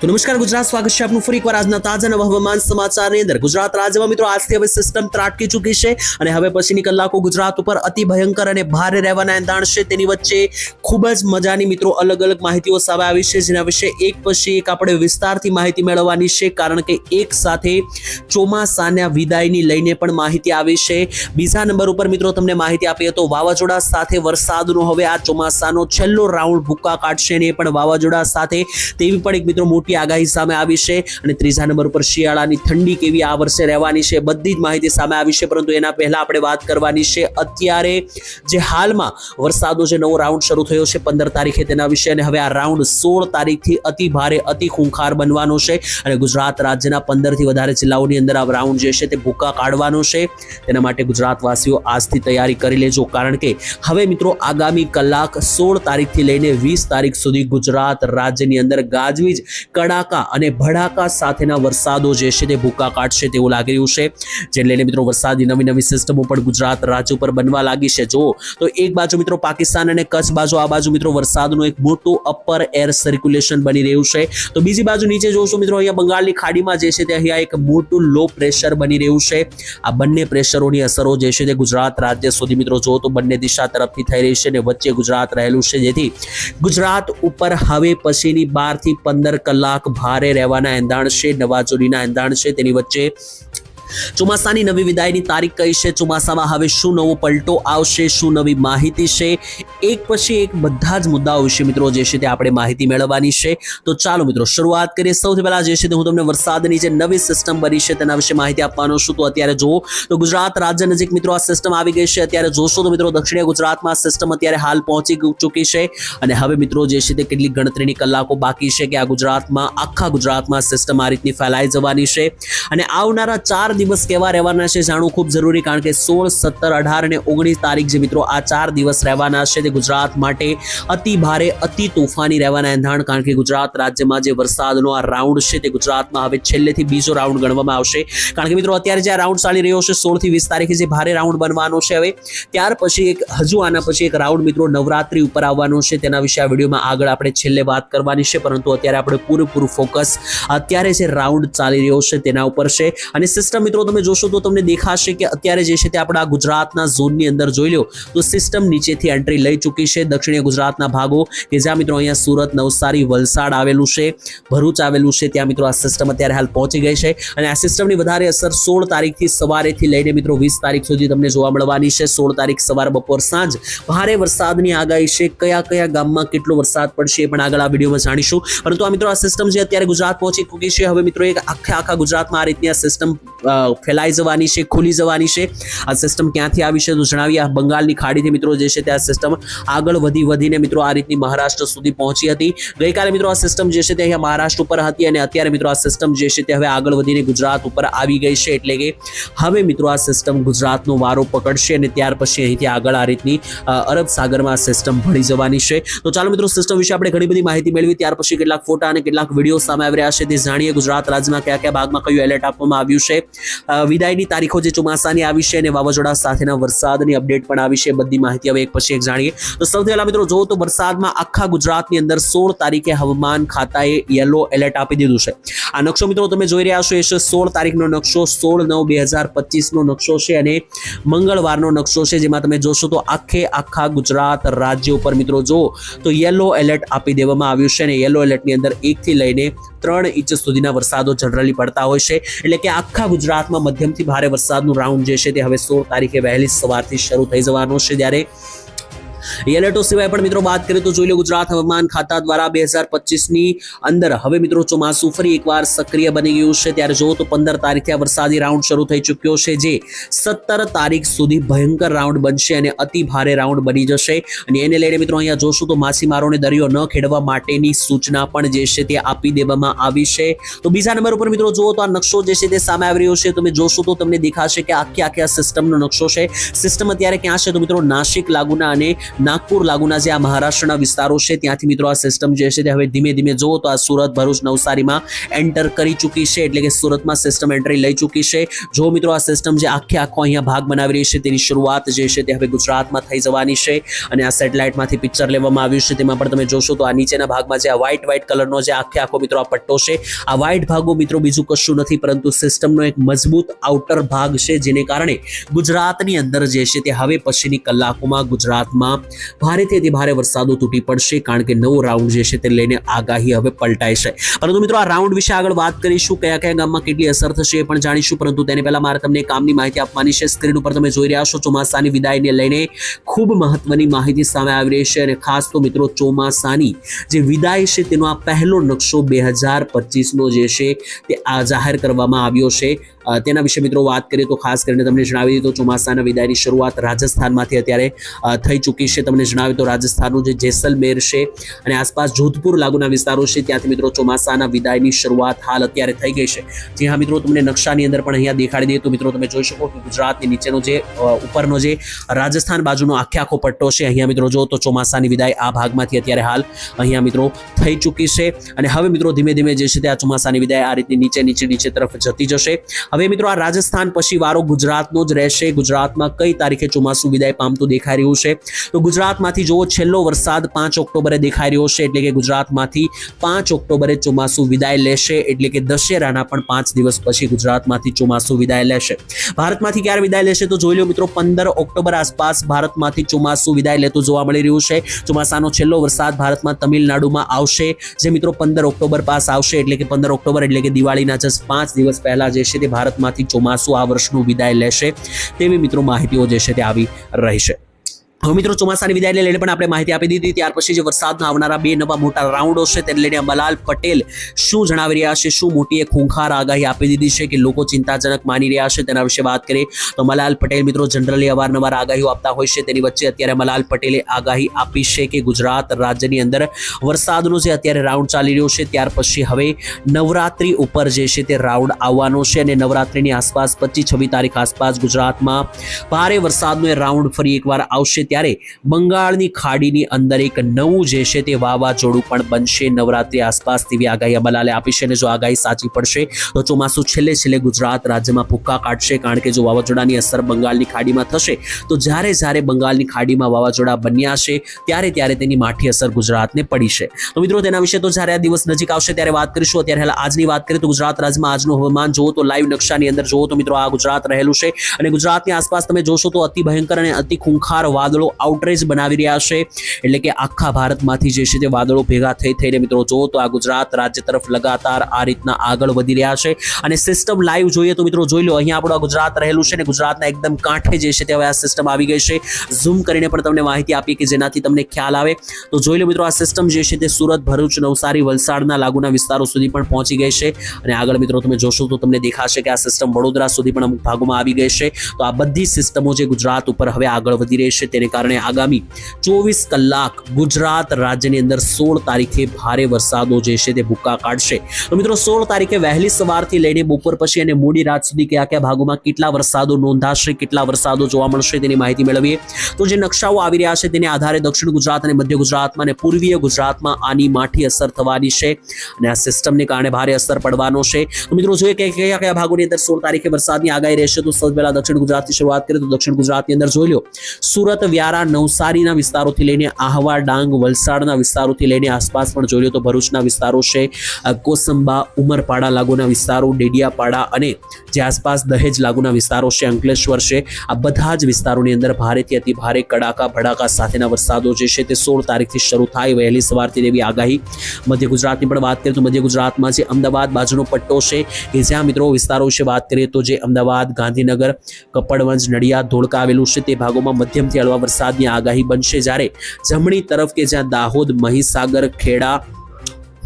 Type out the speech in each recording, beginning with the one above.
તો નમસ્કાર, ગુજરાત સ્વાગત છે આપનું ફરી એકવાર આજના તાજા નવા હવામાન સમાચારની અંદર. ગુજરાત રાજ્યમાં મિત્રો આજથી હવે સિસ્ટમ ત્રાટકી ચૂકી છે અને હવે પછીની કલાકો ગુજરાત ઉપર અતિ ભયંકર અને ભારે રહેવાના એંધાણ છે. તેની વચ્ચે ખૂબ જ મજાની મિત્રો અલગ અલગ માહિતીઓ સામે આવી છે, જેના વિશે એક પછી એક આપણે વિસ્તારથી માહિતી મેળવવાની છે, કારણ કે એક સાથે ચોમાસાના વિદાયની લઈને પણ માહિતી આવી છે. બીજા નંબર ઉપર મિત્રો તમને માહિતી આપી તો વાવાઝોડા સાથે વરસાદનો હવે આ ચોમાસાનો છેલ્લો રાઉન્ડ ભૂક્કા કાઢશે અને એ પણ વાવાઝોડા સાથે. તેવી પણ એક મિત્રો મોટી આગાહી સામે આવી છે અને ત્રીજા નંબર પર શિયાળાની ઠંડી કેવી આ વર્ષે રહેવાની છે બધી જ માહિતી સામે આવી છે, પરંતુ એના પહેલા આપણે વાત કરવાની છે અત્યારે જે હાલમાં વરસાદનો જે નવો રાઉન્ડ શરૂ થયો છે પંદર તારીખે તેના વિશે અને હવે આ રાઉન્ડ સોળ તારીખથી અતિ ભારે, અતિ ખૂંખાર બનવાનો છે અને ગુજરાત રાજ્યના પંદરથી વધારે જિલ્લાઓની અંદર આ રાઉન્ડ જે છે તે ભૂકા કાઢવાનો છે. તેના માટે ગુજરાતવાસીઓ આજથી તૈયારી કરી લેજો, કારણ કે હવે મિત્રો આગામી કલાક સોળ તારીખથી લઈને વીસ તારીખ સુધી ગુજરાત રાજ્યની અંદર ગાજવીજ કડાકા અને ભડાકા સાથેના વરસાદો જે છે તે ભૂકા કાઢશે તેવું લાગી રહ્યું છે. જેને લઈને મિત્રો વરસાદની નવી નવી સિસ્ટમો પણ ગુજરાત રાજ્ય ઉપર બનવા લાગી છે. જો તો એક બાજુ મિત્રો પાકિસ્તાન અને કચ્છ બાજુ, આ બાજુ મિત્રો વરસાદનું એક મોટું અપર એર સર્ક્યુલેશન બની રહ્યું છે. તો બીજી બાજુ નીચે જોશો મિત્રો, અહીંયા બંગાળની ખાડીમાં જે છે તે અહીંયા એક મોટું લો પ્રેશર બની રહ્યું છે. આ બંને પ્રેશરોની અસરો જે છે તે ગુજરાત રાજ્ય સુધી મિત્રો જો તો બંને દિશા તરફથી થઈ રહી છે અને વચ્ચે ગુજરાત રહેલું છે. જેથી ગુજરાત ઉપર હવે પછીની બારથી પંદર કલાક ભારે રહેવાના એંધાણ છે નવા જોડીના એંધાણ છે. તેની વચ્ચે ચોમાસાની નવી વિદાયની તારીખ કઈ છે? ચોમાસામાં હવે શું નવો પલટો આવશે? શું નવી માહિતી છે? એક પછી એક બધા જ મુદ્દાઓ વિશે મિત્રો જે છે તે આપણે માહિતી મેળવવાની છે. તો ચાલો મિત્રો, શરૂઆત કરીએ. સૌથી પહેલા જે છે તે હું તમને વરસાદની જે નવી સિસ્ટમ બની છે તેના વિશે માહિતી આપવાનો છું. તો અત્યારે જુઓ, તો ગુજરાત રાજ્ય નજીક મિત્રો આ સિસ્ટમ આવી ગઈ છે. અત્યારે જોશો તો મિત્રો, દક્ષિણ ગુજરાતમાં સિસ્ટમ અત્યારે હાલ પહોંચી ચૂકી છે. અને હવે મિત્રો જે છે તે કેટલીક ગણતરીની કલાકો બાકી છે કે આ ગુજરાતમાં, આખા ગુજરાતમાં સિસ્ટમ આ રીતની ફેલાઈ જવાની છે. અને આવનારા ચાર દિવસ કેવા રહેવાના છે જાણવું ખૂબ જરૂરી, કારણ કે સોળ, સત્તર, અઢાર અને ઓગણીસ તારીખ જે મિત્રો આ ચાર દિવસ રહેવાના છે તે ગુજરાત માટે અતિ ભારે, અતિ તોફાની રહેવાના એંધાણ, કારણ કે ગુજરાત રાજ્યમાં જે વરસાદનો આ રાઉન્ડ છે તે ગુજરાતમાં હવે છેલ્લેથી બીજો રાઉન્ડ ગણવામાં આવશે. કારણ કે મિત્રો અત્યારે જે આ રાઉન્ડ ચાલી રહ્યો છે સોળથી વીસ તારીખે જે ભારે રાઉન્ડ બનવાનો છે હવે, ત્યાર પછી એક, હજુ આના પછી એક રાઉન્ડ મિત્રો નવરાત્રી ઉપર આવવાનો છે, તેના વિશે આ વિડીયોમાં આગળ આપણે છેલ્લે વાત કરવાની છે, પરંતુ અત્યારે આપણે પૂરેપૂરું ફોકસ અત્યારે જે રાઉન્ડ ચાલી રહ્યો છે તેના ઉપર છે. અને સિસ્ટમ મિત્રો તમે જોશો તો તમને દેખાશે કે અત્યારે જે છે તે આપણા ગુજરાતના ઝોનની અંદર જોઈ લો તો સિસ્ટમ નીચેથી એન્ટ્રી લઈ ચૂકી છે દક્ષિણીય ગુજરાતના ભાગો કે જ્યાં મિત્રો અહીંયા સુરત, નવસારી, વલસાડ આવેલું છે, ભરૂચ આવેલું છે, ત્યાં મિત્રો આ સિસ્ટમ અત્યારે હાલ પહોંચી ગઈ છે અને આ સિસ્ટમની વધારે અસર સોળ તારીખથી સવારેથી લઈને મિત્રો વીસ તારીખ સુધી તમને જોવા મળવાની છે. સોળ તારીખ સવાર બપોર સાંજ ભારે વરસાદની આગાહી છે. કયા કયા ગામમાં કેટલો વરસાદ પડશે એ પણ આગળ આ વિડીયોમાં જાણીશું. પરંતુ આ મિત્રો આ સિસ્ટમ જે અત્યારે ગુજરાત પહોંચી ચૂકી છે, હવે મિત્રો એક આખે આખા ગુજરાતમાં આ રીતની આ સિસ્ટમ ફેલાઈ જવાની છે, ખુલી જવાની છે. આ સિસ્ટમ ક્યાંથી આવી છે તો જણાવીએ. આ બંગાળની ખાડીથી મિત્રો જે છે તે આ સિસ્ટમ આગળ વધી વધીને મિત્રો આ રીતની મહારાષ્ટ્ર સુધી પહોંચી હતી. ગઈકાલે મિત્રો આ સિસ્ટમ જે છે તે અહીંયા મહારાષ્ટ્ર ઉપર હતી અને અત્યારે મિત્રો આ સિસ્ટમ જે છે તે હવે આગળ વધીને ગુજરાત ઉપર આવી ગઈ છે. એટલે કે હવે મિત્રો આ સિસ્ટમ ગુજરાતનો વારો પકડશે અને ત્યાર પછી અહીંથી આગળ આ રીતની અરબ સાગરમાં સિસ્ટમ ભળી જવાની છે. તો ચાલો મિત્રો સિસ્ટમ વિશે આપણે ઘણી બધી માહિતી મેળવી. ત્યાર પછી કેટલાક ફોટા અને કેટલાક વીડિયો સામે આવી રહ્યા છે. તે જાણીએ ગુજરાત રાજ્યમાં કયા કયા ભાગમાં કયું એલર્ટ આપવામાં આવ્યું છે. વિદાયની તારીખો જે ચોમાસાની આવી છે અને વાવાઝોડા સાથેના વરસાદની અપડેટ પણ આવી છે. બધી માહિતી હવે એક પછી એક જાણીએ. તો સૌથી પહેલા મિત્રો જો તો વરસાદમાં આખા ગુજરાતની અંદર સોળ તારીખે હવામાન ખાતાએ યલો એલર્ટ આપી દીધું છે. આ નકશો મિત્રો તમે જોઈ રહ્યા છો, એ છે સોળ તારીખનો નકશો, સોળ નવ બે હજાર પચીસનો નકશો છે અને મંગળવારનો નકશો છે, જેમાં તમે જોશો તો આખે આખા ગુજરાત રાજ્ય ઉપર મિત્રો જો તો યલો એલર્ટ આપી દેવામાં આવ્યું છે અને યલો એલર્ટની અંદર એકથી લઈને ત્રણ ઇંચ સુધીના વરસાદો જનરલી પડતા હોય છે. એટલે કે આખા ગુજરાતમાં મધ્યમથી ભારે વરસાદનું રાઉન્ડ જે છે તે હવે સોળ તારીખે વહેલી સવારથી શરૂ થઈ જવાનો છે. જ્યારે એલર્ટો સિવાય પણ મિત્રો વાત કરીએ તો જોઈ લો ગુજરાત હવામાન ખાતા દ્વારા બે હજાર પચીસની અંદર હવે મિત્રો ચોમાસું ફરી એકવાર સક્રિય બની ગયું છે. ત્યારે જુઓ તો પંદર તારીખે આ વરસાદી રાઉન્ડ શરૂ થઈ ચૂક્યો છે જે સત્તર તારીખ સુધી ભયંકર રાઉન્ડ બનશે અને અતિ ભારે રાઉન્ડ બની જશે. અને એને લઈને મિત્રો અહીંયા જોશું તો માછીમારોને દરિયો ન ખેડવા માટેની સૂચના પણ જે છે તે આપી દેવામાં આવી છે. તો બીજા નંબર ઉપર મિત્રો જુઓ તો આ નકશો જે છે તે સામે આવી રહ્યો છે. તમે જોશો તો તમને દેખાશે કે આખી આખી આ સિસ્ટમનો નકશો છે. સિસ્ટમ અત્યારે ક્યાં છે તો મિત્રો નાસિક, લાગુના અને નાગપુર લાગુના જે આ મહારાષ્ટ્રના વિસ્તારો છે, ત્યાંથી મિત્રો આ સિસ્ટમ જે છે તે હવે ધીમે ધીમે જુઓ તો આ સુરત ભરૂચ નવસારીમાં એન્ટર કરી ચૂકી છે, એટલે કે સુરતમાં સિસ્ટમ એન્ટ્રી લઈ ચૂકી છે. જો મિત્રો આ સિસ્ટમ જે આખે આખો અહીંયા ભાગ બનાવી રહી છે, તેની શરૂઆત જે છે તે હવે ગુજરાતમાં થઈ જવાની છે અને આ સેટેલાઇટમાંથી પિક્ચર લેવામાં આવ્યું છે, તેમાં પણ તમે જોશો તો આ નીચેના ભાગમાં જે આ વ્હાઇટ વ્હાઇટ કલરનો જે આખે આખો મિત્રો આ પટ્ટો છે, આ વ્હાઇટ ભાગો મિત્રો બીજું કશું નથી, પરંતુ સિસ્ટમનો એક મજબૂત આઉટર ભાગ છે, જેને કારણે ગુજરાતની અંદર જે છે તે હવે પછીની કલાકોમાં ગુજરાતમાં ભારેથી અતિ ભારે વરસાદો તૂટી પડશે કારણ કે નવો રાઉન્ડ જે છે તે લઈને આગાહી હવે પલટાય છે. પરંતુ મિત્રો, આ રાઉન્ડ વિશે આગળ વાત કરીશું. કયા કયા ગામમાં કેટલી અસર થશે એ પણ જાણીશું. પરંતુ તેને પહેલા મારે તમને કામની માહિતી આપવાની છે. સ્ક્રીન ઉપર તમે જોઈ રહ્યા છો ચોમાસાની વિદાયને લઈને ખૂબ મહત્વની માહિતી સામે આવી રહી છે. અને ખાસ તો મિત્રો, ચોમાસાની જે વિદાય છે તેનો આ પહેલો નકશો બે હજાર પચીસનો જે છે તે આ જાહેર કરવામાં આવ્યો છે. તેના વિશે મિત્રો વાત કરીએ તો ખાસ કરીને તમને જણાવી દીધું ચોમાસાના વિદાયની શરૂઆત રાજસ્થાનમાંથી અત્યારે થઈ ચૂકી છે તમને જણાવ્યું તો રાજસ્થાનનું જે જેસલમેર છે અને આસપાસ જોધપુર લાગુના વિસ્તારો છે, ત્યાંથી મિત્રો ચોમાસાના વિદાયની શરૂઆત હાલ અત્યારે થઈ ગઈ છે. જી હા મિત્રો, તમને નકશાની અંદર પણ અહીંયા દેખાડી દઈએ તો મિત્રો તમે જોઈ શકો કે ગુજરાતની નીચેનો જે ઉપરનો જે રાજસ્થાન બાજુનો આખે આખો પટ્ટો છે. અહીંયા મિત્રો જો તો ચોમાસાની વિદાય આ ભાગમાંથી અત્યારે હાલ અહીંયા મિત્રો થઈ ચૂકી છે. અને હવે મિત્રો ધીમે ધીમે જે છે તે આ ચોમાસાની વિદાય આ રીતની નીચે નીચે નીચે તરફ જતી જશે. હવે મિત્રો આ રાજસ્થાન પછી વારો ગુજરાતનો જ રહેશે. ગુજરાતમાં કઈ તારીખે ચોમાસું વિદાય પામતું દેખાઈ રહ્યું છે? તો ગુજરાતમાંથી જુઓ, છેલ્લો વરસાદ પાંચ ઓક્ટોબરે દેખાઈ રહ્યો છે. એટલે કે ગુજરાતમાંથી પાંચ ઓક્ટોબરે ચોમાસું વિદાય લેશે. એટલે કે દશેરાના પણ પાંચ દિવસ પછી ગુજરાતમાંથી ચોમાસું વિદાય લેશે. ભારતમાંથી ક્યારે વિદાય લેશે તો જોઈ લો મિત્રો, પંદર ઓક્ટોબર આસપાસ ભારતમાંથી ચોમાસું વિદાય લેતું જોવા મળી રહ્યું છે. ચોમાસાનો છેલ્લો વરસાદ ભારતમાં તમિલનાડુમાં આવશે. જે મિત્રો પંદર ઓક્ટોબર પાસ આવશે. એટલે કે પંદર ઓક્ટોબર, એટલે કે દિવાળીના જસ્ટ પાંચ દિવસ પહેલા જે છે તે ભારતમાંથી ચોમાસું આ વર્ષનું વિદાય લેશે. તેવી મિત્રો માહિતીઓ જે છે તે આવી રહી છે. હવે મિત્રો ચોમાસાની વિદાયને લઈને પણ આપણે માહિતી આપી દીધી. ત્યાર પછી જે વરસાદના આવનારા બે નવા મોટા રાઉન્ડો છે તેને લઈને અંબાલાલ પટેલ શું જણાવી રહ્યા છે, શું મોટી એક ખૂંખાર આગાહી આપી દીધી છે કે લોકો ચિંતાજનક માની રહ્યા છે તેના વિશે વાત કરીએ. તો અંબાલાલ પટેલ મિત્રો જનરલી અવારનવાર આગાહીઓ આપતા હોય છે તેની વચ્ચે અત્યારે અંબાલાલ પટેલે આગાહી આપી છે કે ગુજરાત રાજ્યની અંદર વરસાદનો જે અત્યારે રાઉન્ડ ચાલી રહ્યો છે ત્યાર પછી હવે નવરાત્રી ઉપર જે છે તે રાઉન્ડ આવવાનો છે અને નવરાત્રિની આસપાસ પચીસ છવ્વીસ તારીખ આસપાસ ગુજરાતમાં ભારે વરસાદનો રાઉન્ડ ફરી એકવાર આવશે. ત્યારે બંગાળની ખાડીની અંદર એક નવું જે છે તે વાવાઝોડું પણ બનશે. નવરાત્રી આસપાસ તેવી આગાહી અમલાલે આપી છે અને જો આગાહી સાચી પડશે, તો ચોમાસું છેલ્લે છેલ્લે ગુજરાત રાજ્યમાં ભૂક્કા કાઢશે. કારણ કે જો વાવાઝોડાની અસર બંગાળની ખાડીમાં થશે, તો જ્યારે જ્યારે બંગાળની ખાડીમાં વાવાઝોડા બન્યા છે, ત્યારે ત્યારે તેની માઠી અસર ગુજરાતને પડી છે. તો મિત્રો, તેના વિશે તો જ્યારે આ દિવસ નજીક આવશે ત્યારે વાત કરીશું. અત્યારે હાલ આજની વાત કરીએ તો ગુજરાત રાજ્યમાં આજનું હવામાન જુઓ તો લાઈવ નકશાની અંદર જુઓ તો મિત્રો, આ ગુજરાત રહેલું છે અને ગુજરાતની આસપાસ તમે જોશો તો અતિ ભયંકર અને અતિ ખૂંખાર વાદળો આઉટરેજ બનાવી રહ્યા છે. એટલે કે આખા ભારતમાંથી જે છે તે વાદળો ભેગા થઈ થઈને મિત્રો જો તો આ ગુજરાત રાજ્ય તરફ લગાતાર આ રીતના આગળ વધી રહ્યા છે. અને સિસ્ટમ લાઈવ જોઈએ તો મિત્રો જોઈ લો, અહીંયા આપણું ગુજરાત રહેલું છે ને ગુજરાતના એકદમ કાંઠે જે છે તે હવે આ સિસ્ટમ આવી ગઈ છે. ઝૂમ કરીને પણ તમને માહિતી આપી કે જેનાથી તમને ખ્યાલ આવે. તો જોઈ લો મિત્રો આ સિસ્ટમ જે છે તે સુરત, ભરૂચ, નવસારી, વલસાડના લાગુના વિસ્તારો સુધી પણ પહોંચી ગઈ છે. અને આગળ મિત્રો તમે જોશો તો તમને દેખાશે કે આ સિસ્ટમ વડોદરા સુધી પણ અમુક ભાગોમાં આવી ગઈ છે. તો આ બધી સિસ્ટમો જે ગુજરાત ઉપર હવે આગળ વધી રહી છે તેને કારણે આગામી ચોવીસ કલાક ગુજરાત રાજ્યની અંદર સોળ તારીખે ભારે વરસાદો જે છે તે ભૂક્કા કાઢશે. તો મિત્રો, સોળ તારીખે વહેલી સવારથી લઈને બપોર પછી અને મોડી રાત સુધી કયા કયા ભાગોમાં કેટલા વરસાદો નોંધાશે, કેટલા વરસાદો જોવા મળશે તેની માહિતી મેળવીએ. તો જે નકશાઓ આવી રહ્યા છે તેને આધારે દક્ષિણ ગુજરાત અને મધ્ય ગુજરાતમાં અને પૂર્વીય ગુજરાતમાં આની માઠી અસર થવાની છે અને આ સિસ્ટમને કારણે ભારે અસર પડવાનો છે. તો મિત્રો, જોઈએ કે કયા કયા ભાગોની અંદર સોળ તારીખે વરસાદની આગાહી રહેશે, તો સૌથી પહેલા દક્ષિણ ગુજરાતની શરૂઆત કરીએ તો દક્ષિણ ગુજરાતની અંદર જોઈ લો સુરત વ્યારા નવસારીના વિસ્તારોથી લઈને આહવા, ડાંગ, વલસાડના વિસ્તારોથી લઈને આસપાસ પણ જોઈ લો તો ભરૂચના વિસ્તારો છે કોસંબા, ઉમરપાડા લાગુના વિસ્તારો, ડેડિયાપાડા અને જે આસપાસ દહેજ લાગુના વિસ્તારો છે, અંકલેશ્વર છે, આ બધા જ વિસ્તારોની અંદર ભારેથી અતિ ભારે કડાકા, ભડાકા સાથેના વરસાદો જે છે તે સોળ તારીખથી શરૂ થાય. વહેલી સવારથી તેવી આગાહી. મધ્ય ગુજરાતની પણ વાત કરીએ તો મધ્ય ગુજરાતમાં જે અમદાવાદ બાજુનો પટ્ટો છે કે જ્યાં મિત્રો વિસ્તારો વિશે વાત કરીએ તો જે અમદાવાદ, ગાંધીનગર, કપડવંજ, નડિયાદ, ધોળકા આવેલું છે તે ભાગોમાં મધ્યમથી હળવા વરસાદની આગાહી બનશે જ્યારે જમણી તરફ કે જ્યાં દાહોદ મહીસાગર ખેડા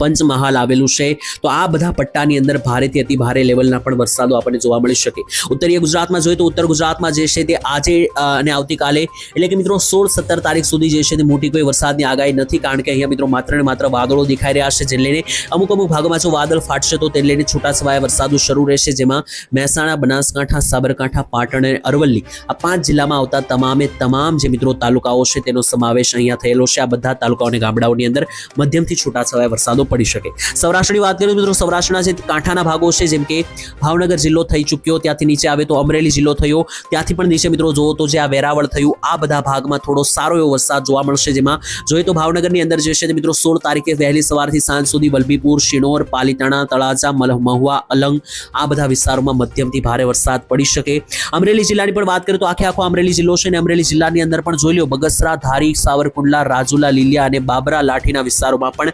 પંચમહાલ આવેલું છે. તો આ બધા પટ્ટાની અંદર ભારેથી અતિ ભારે લેવલના પણ વરસાદો આપણને જોવા મળી શકે. ઉત્તરીય ગુજરાતમાં જોઈએ તો ઉત્તર ગુજરાતમાં જે છે તે આજે અને આવતીકાલે, એટલે કે મિત્રો સોળ સત્તર તારીખ સુધી જે છે તે મોટી કોઈ વરસાદની આગાહી નથી, કારણ કે અહીંયા મિત્રો માત્ર ને માત્ર વાદળો દેખાઈ રહ્યા છે જે લઈને અમુક અમુક ભાગોમાં જો વાદળ ફાટશે તો તે લઈને છૂટાછવાયા વરસાદો શરૂ રહેશે, જેમાં મહેસાણા, બનાસકાંઠા, સાબરકાંઠા, પાટણ અને અરવલ્લી આ પાંચ જિલ્લામાં આવતા તમામે તમામ જે મિત્રો તાલુકાઓ છે તેનો સમાવેશ અહીંયા થયેલો છે. આ બધા તાલુકાઓ અને ગામડાઓની અંદર મધ્યમથી છૂટાછવાયા વરસાદો પડી શકે. સૌરાષ્ટ્રની વાત કરીએ મિત્રો, સૌરાષ્ટ્રના જે કાંઠાના ભાગો છે, જેમ કે ભાવનગર જિલ્લો થઈ ચૂક્યો, ત્યાંથી નીચે આવે તો અમરેલી જિલ્લો થયો. ત્યાંથી પણ નીચે મિત્રો જુઓ તો જે આ વેરાવળ થયું, આ બધા ભાગમાં થોડો સારો એવો વરસાદ જોવા મળશે, જેમાં જોઈએ તો ભાવનગરની અંદર જે છે મિત્રો સોળ તારીખે વહેલી સવારથી સાંજ સુધી વલભીપુર, શિનોર, પાલીતાણા, તળાજા મહુવા અલંગ આ બધા વિસ્તારોમાં મધ્યમથી ભારે વરસાદ પડી શકે. અમરેલી જિલ્લાની પણ વાત કરીએ તો આખે આખો અમરેલી જિલ્લો છે અને અમરેલી જિલ્લાની અંદર પણ જોઈ લો બગસરા, ધારી, સાવરકુંડલા, રાજુલા, લીલિયા અને બાબરા લાઠીના વિસ્તારોમાં પણ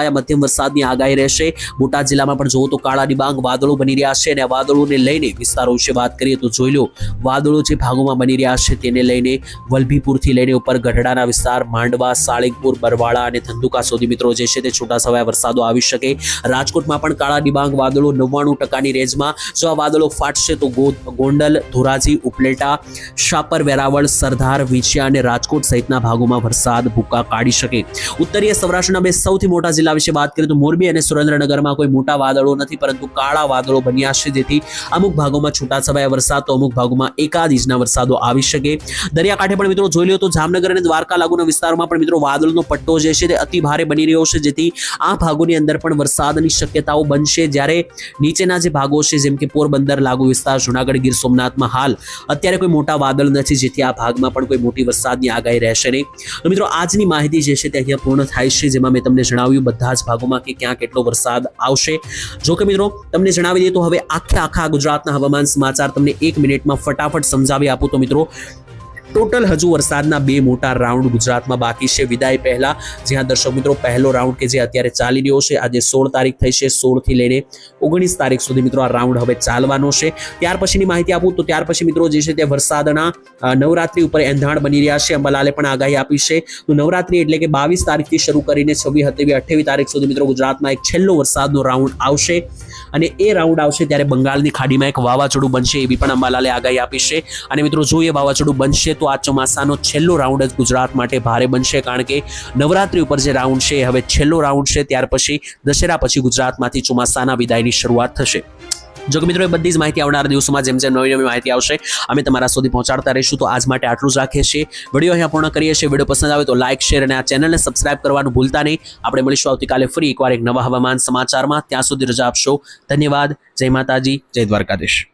છૂટાછવાયા મધ્યમ વરસાદની આગાહી રહેશે. બોટાદ જિલ્લામાં પણ જુઓ તો કાળા ડિબાંગ વાદળો બની રહ્યા છે અને વાદળોને લઈને વિસ્તારો વિશે વાત કરીએ તો જોઈ લો, વાદળો જે ભાગોમાં બની રહ્યા છે તેને લઈને વલભીપુરથી લઈને ઉપર ગઢડાના વિસ્તાર, માંડવા, સાળીંગપુર, બરવાળા અને ધંધુકા સુધી મિત્રો જે છે તે છૂટાછવાયા વરસાદો આવી શકે. રાજકોટમાં પણ કાળા ડિબાંગ વાદળો નવ્વાણું ટકાની રેન્જમાં. જો આ વાદળો ફાટશે તો ગોંડલ, ધોરાજી, ઉપલેટા, શાપર, વેરાવળ, સરદાર વિંછિયા અને રાજકોટ સહિતના ભાગોમાં વરસાદ ભૂકા કાઢી શકે. ઉત્તરીય સૌરાષ્ટ્રના બે સૌથી મોટા જિલ્લા વિશે વાત કરીએ તો મોરબી અને સુરેન્દ્રનગરમાં કોઈ મોટા વાદળો નથી, પરંતુ કાળા વાદળો બન્યા છે, જેથી અમુક ભાગોમાં છૂટાછવાયા વરસાદ તો અમુક ભાગોમાં એકાદ ઇંચના વરસાદો આવી શકે. દરિયાકાંઠે પણ મિત્રો જોઈ લો તો જામનગર અને દ્વારકા લાગુના વિસ્તારમાં પણ મિત્રો વાદળનો પટ્ટો જે છે તે અતિ ભારે બની રહ્યો છે, જેથી આ ભાગોની અંદર પણ વરસાદની શક્યતાઓ બનશે. જ્યારે નીચેના જે ભાગો છે, જેમ કે પોરબંદર, લાગુ વિસ્તાર, જુનાગઢ, ગીર સોમનાથમાં હાલ અત્યારે કોઈ મોટા વાદળ નથી, જેથી આ ભાગમાં પણ કોઈ મોટી વરસાદની આગાહી રહેશે નહીં. તો મિત્રો, આજની માહિતી જે છે તે અહીંયા પૂર્ણ થાય છે, જેમાં મેં તમને જણાવ્યું બધા જ ભાગોમાં કે ક્યાં કેટલો વરસાદ આવશે. જો કે મિત્રો, તમને જણાવી દઈએ તો હવે આખે આખા ગુજરાતના હવામાન સમાચાર તમને એક મિનિટમાં ફટાફટ સમજાવી આપું. તો મિત્રો ટોટલ હજુ વરસાદના બે મોટા રાઉન્ડ ગુજરાતમાં બાકી છે. વિદાય પહેલા જ્યાં દર્શક મિત્રો, પહેલો રાઉન્ડ કે જે અત્યારે ચાલી રહ્યો છે, આજે સોળ તારીખ થઈ છે, સોળથી લઈને ઓગણીસ તારીખ સુધી મિત્રો આ રાઉન્ડ હવે ચાલવાનો છે. ત્યાર પછીની માહિતી આપું તો ત્યાર પછી મિત્રો જે છે તે વરસાદના નવરાત્રી ઉપર એંધાણ બની રહ્યા છે. અંબાલાલે પણ આગાહી આપી છે. તો નવરાત્રી એટલે કે બાવીસ તારીખથી શરૂ કરીને છવ્વીસ, સત્યાવીસ, અઠ્યાવીસ તારીખ સુધી મિત્રો ગુજરાતમાં એક છેલ્લો વરસાદનો રાઉન્ડ આવશે. અને એ રાઉન્ડ આવશે ત્યારે બંગાળની ખાડીમાં એક વાવાઝોડું બનશે એવી પણ અંબાલાલે આગાહી આપી છે. અને મિત્રો, જો એ વાવાઝોડું બનશે તો આ ચોમાસાનો છેલ્લો રાઉન્ડ જ ગુજરાત માટે ભારે બનશે, કારણ કે નવરાત્રી ઉપર જે રાઉન્ડ છે હવે છેલ્લો રાઉન્ડ છે, ત્યાર પછી દશેરા પછી ગુજરાતમાંથી ચોમાસાના વિદાયની શરૂઆત થશે. જો કે મિત્રો, એ બધી જ માહિતી આવનારા દિવસોમાં જેમ જેમ નવી નવી માહિતી આવશે, અમે તમારા સુધી પહોંચાડતા રહીશું. તો આજ માટે આટલું જ રાખીએ છીએ. વીડિયો અહીંયા પૂર્ણ કરીએ છીએ. વીડિયો પસંદ આવે તો લાઇક શેર અને આ ચેનલને સબસ્ક્રાઇબ કરવાનું ભૂલતા નહીં. આપણે મળીશું આવતીકાલે ફરી એકવાર એક નવા હવામાન સમાચારમાં. ત્યાં સુધી રજા આપશો. ધન્યવાદ. જય માતાજી. જય દ્વારકાધીશ.